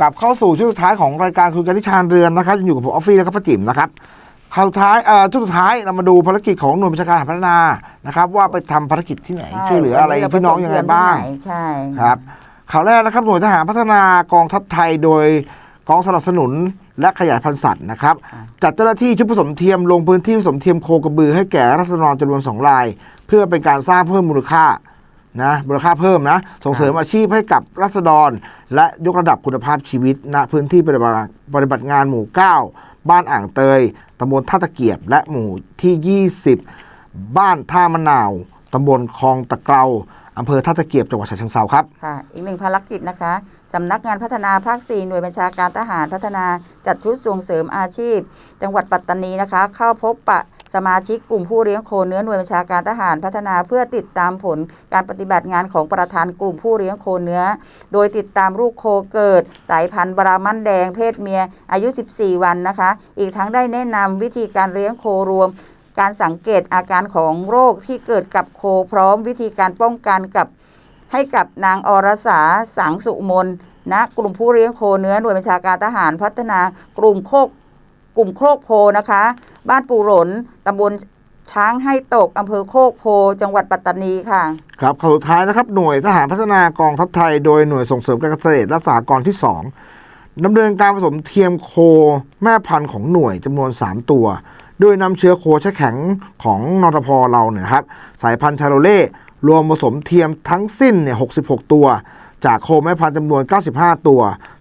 กลับเข้าสู่ช่วงสุดท้ายของรายการคุยกันที่ชาญเรือนนะครับยังอยู่กับผมออฟฟี่และก็ป้าจิ๋มนะครับข่าวสุดท้ายเอ่อช่วงสุดท้ายเรามาดูภารกิจของหน่วยบัญชาการทหารพัฒนานะครับ ว่าไปทำภารกิจที่ไหนใช่ช่วยเหลืออะไรวัพี่น้องยังไงบ้างเรไปส่เทียมที่หนใช่ ครับข่าวแรกนะครับหน่วยทหารพัฒนากองทัพไทยโดยกองสนับสนุนและขยายพันธุ์สัตว์นะครับ จัดเจ้าหน้าที่ชุดผสมเทียมลงพื้นที่ผสมเทียมโคกระบือให้แก่รัษฎรจำนวนสองราย เพื่อเป็นการสร้างเพิ่มมูลค่า นะมูลค่าเพิ่มนะ ส่งเสริมอาชีพให้กับรัษฎร และยกระดับคุณภาพชีวิตณพื้นที่ปฏิบัติปฏิบัติงานหมู่ 9 บ้านอ่างเตยตำบลท่าตะเกียบ และหมู่ที่ 20 บ้านท่ามะนาวตำบลคลองตะเกราอำเภอท่าตะเกียบจังหวัดฉะเชิงเทราครับค่ะ อีกหนึ่งภารกิจนะคะสำนักงานพัฒนาภาค 4 หน่วยบัญชาการทหารพัฒนาจัดชุดส่งเสริมอาชีพ จังหวัดปัตตานีนะคะ เข้าพบปะ สมาชิกกลุ่มผู้เลี้ยงโคเนื้อหน่วยบัญชาการทหารพัฒนาเพื่อติดตามผลการปฏิบัติงานของประธานกลุ่มผู้เลี้ยงโคเนื้อ โดยติดตามลูกโคเกิด สายพันธุ์บรามันแดงเพศเมีย อายุ 14 วันนะคะ อีกทั้งได้แนะนำวิธีการเลี้ยงโครวมการสังเกตอาการของโรคที่เกิดกับโคพร้อมวิธีการป้องกันกับให้กับนางอรสาสังสุมนนะกลุ่มผู้เลี้ยงโคเนื้อหน่วยบัญชาการทหารพัฒนากลุ่มโคก กลุ่มโคกโพนะคะ บ้านปูหลนตำบลช้างให้ตกอำเภอโคกโพ จังหวัดปัตตานีค่ะ ครับข่าวสุดท้ายนะครับ หน่วยทหารพัฒนากองทัพไทย โดยหน่วยส่งเสริมการเกษตรและสหกรณ์ที่ 2ดำเนินการผสมเทียมโคแม่พันธุ์ของหน่วยจำนวน 3 ตัว โดยนำเชื้อโคแช่แข็งของนทพเราเนี่ยครับ สายพันธุ์ชาโรเล่รวมผสมเทียมทั้งสิ้นเนี่ย66 ตัว จากโคแม่พันธุ์จำนวน 95 ตัว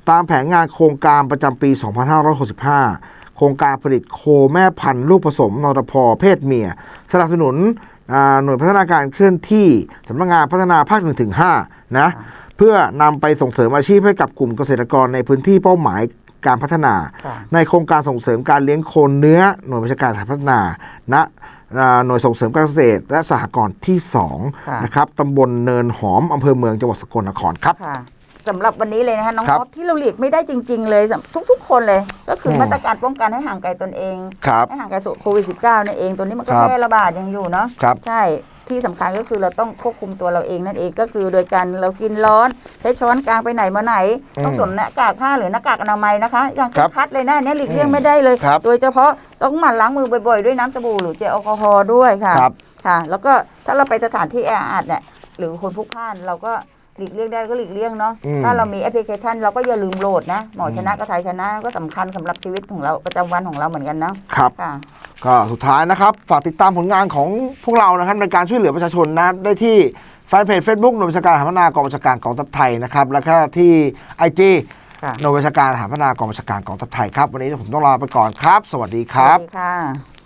ตามแผนงานโครงการประจำปี 2565 โครงการผลิตโคแม่พันธุ์ลูกผสมนทพเพศเมีย สนับสนุนอ่าหน่วยพัฒนาการเคลื่อนที่สำนักงานพัฒนาภาค1ถึง5นะเพื่อนำไปส่งเสริมอาชีพให้กับกลุ่มเกษตรกรในพื้นที่เป้าหมายการพัฒนาค่ะในโครงการส่งเสริมการเลี้ยงโคนเนื้อหน่วยวิชาการพัฒนาณอ่าหน่วยส่งเสริมการเกษตร และสหกรณ์ที่ค่ะ2นะครับตำบลเนินหอมอำเภอเมืองจังหวัดสกลนครครับค่ะ สำหรับวันนี้เลยนะคะน้องครับท็อปที่เราหลีกไม่ได้จริง ๆ เลยสำทุก ๆ คนเลย ก็คืออม มาตรการป้องกันให้ห่างไกลตนเอง ครับ ให้ห่างไกลโควิด -19 นั่นเองตัวนี้มันก็ครับ แพร่ระบาดยังอยู่เนาะ ครับ ใช่ที่สำคัญก็คือเราต้องควบคุมตัวเราเองนั่นเองก็คือโดยการเรากินร้อน ใช้ช้อนกลางไปไหนมาไหน อืมต้องสวมหน้ากากผ้าหรือหน้ากากอนามัยนะคะ อย่างครับคัดเลยนะอันเนี้ยหลีกเลี่ยงอืมไม่ได้เลย ครับโดยเฉพาะต้องหมั่นล้างมือบ่อยๆ ด้วยน้ำสบู่หรือเจลแอลกอฮอล์ด้วยค่ะครับ ค่ะ แล้วก็ถ้าเราไปสถานที่แออัดเนี่ยหรือคนพลุกพล่านเราก็ หลีกเลี่ยงได้ก็หลีกเลี่ยงเนาะอืม ถ้าเรามีแอปพลิเคชันเราก็อย่าลืมโหลดนะ หมอชนะก็ไทยชนะก็สำคัญสำหรับชีวิตของเราประจำวันของเราเหมือนกันเนาะครับ ค่ะ ก็สุดท้ายนะครับ ฝากติดตามผลงานของพวกเรานะครับในการช่วยเหลือประชาชนนะได้ที่แฟนเพจ Facebook หน่วยบัญชาการทหารพัฒนากองบัญชาการกองทัพไทยนะครับแล้วก็ที่ IG ค่ะ หน่วยบัญชาการทหารพัฒนากองบัญชาการกองทัพไทยครับวันนี้ผมต้องลาไปก่อนครับ สวัสดีครับ สวัสดีค่ะ